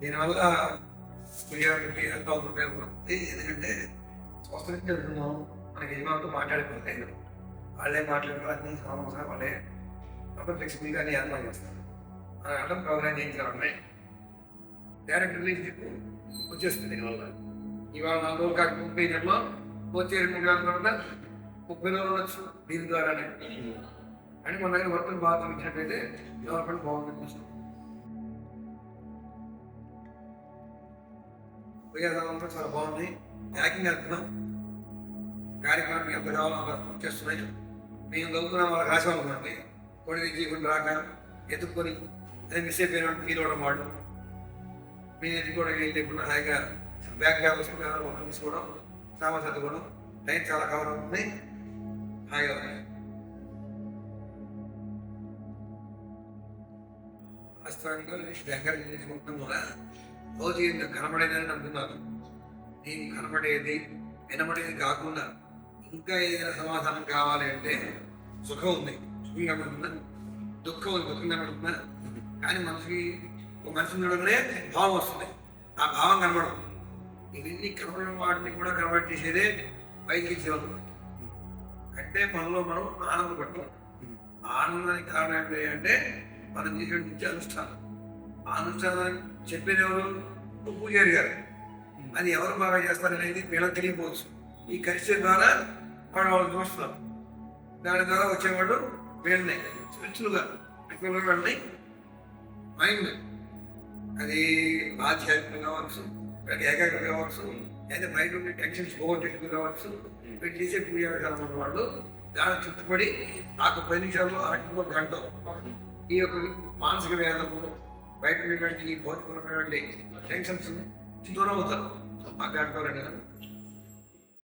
దీనివల్ల బిర్యానీకి ఎంతో ఉపయోగపడుతుంది ఎందుకంటే స్వస్థ జరుగుతున్నాం మనకి యజమానితో మాట్లాడిపోతే వాళ్ళే మాట్లాడారు అన్ని సమస్య వాళ్ళే అప్పుడు ఫ్లెక్సిబుల్గా అన్ని ఏర్పాటు చేస్తారు. మన అర్థం ప్రోగ్రామ్ చేయించాలంటే డైరెక్ట్ రిలీజ్షిప్ వచ్చేస్తుంది దీనివల్ల. ఇవాళ నాలుగు రోజులు కాక ముప్పై నెలలో వచ్చే రెండు వేల తర్వాత ముప్పై రోజులు ఉండొచ్చు దీని ద్వారానే. అని మన దగ్గర వర్తలు బాగా చూపించినట్టయితే డెవలప్మెంట్ బాగుంటుంది. ఉపయోగంతో చాలా బాగుంది. ప్యాకింగ్ అర్థం కార్యక్రమం ఎంత కావాలో అంత వచ్చేస్తున్నాయి మేము చదువుకున్నాం వాళ్ళకి ఆశ రాసామనుకోండి కొన్ని తీయకుండా రాక ఎత్తుక్కొని అది మిస్ అయిపోయిన ఫీల్ అవ్వడం వాళ్ళు. మేము ఎత్తుకోవడం ఏం లేకుండా హాయిగా బ్యాగ్ బ్యాగ్ వస్తుంది తీసుకోవడం సామాన్ సర్దుకోవడం టైం చాలా కవర్ అవుతుంది. హాయిగా ఉంది వాస్తవంగా దగ్గర చేసుకుంటాం రోజు ఇంకా కనబడేదని నమ్ముతున్నారు నేను కనబడేది వినబడేది కాకుండా ఇంకా ఏదైనా సమాధానం కావాలి అంటే సుఖం ఉంది. సుఖం కనబడుతుందా దుఃఖం ఉంది దుఃఖం కనబడుతుందా కానీ మనసుకి ఒక మనిషిని చూడగానే భావం వస్తుంది. ఆ భావం కనబడదు. ఇవన్నీ కనబడిన వాటిని కూడా కనబడి చేసేదే పైకి ఇచ్చేవాళ్ళు అంటే మనలో మనం ఆనందపడటం ఆనందానికి కారణం ఏంటంటే మనం చేసే నిత్య అనుష్ఠానం. ఆ అనుష్ఠానాన్ని చెప్పేది ఎవరు? పూజారి గారు. అది ఎవరు బాగా చేస్తారనేది వీళ్ళకి తెలియకపోవచ్చు. ఈ కలిసే ద్వారా వాళ్ళు వాళ్ళు చూస్తున్నారు. దాని ద్వారా వచ్చేవాళ్ళు వీళ్ళని. స్పిరిచువల్గా యాక్చువల్గా వాళ్ళని మైండ్ అది ఆధ్యాత్మిక కావచ్చు ఏకాగ్రత కావచ్చు లేదా బయట ఉండే టెన్షన్స్ పోగొట్టేట్టు కావచ్చు వీళ్ళు చేసే పూజ విధానం ఉన్న వాళ్ళు దాని చుట్టుపడి నాకు పది నిమిషాలు ఆటంకో గంట. ఈ యొక్క మానసిక వేదము బయట ఉన్నటువంటి ఈ భౌతికమైనటువంటి టెన్షన్స్ దూరం అవుతారు ఆ గంటలో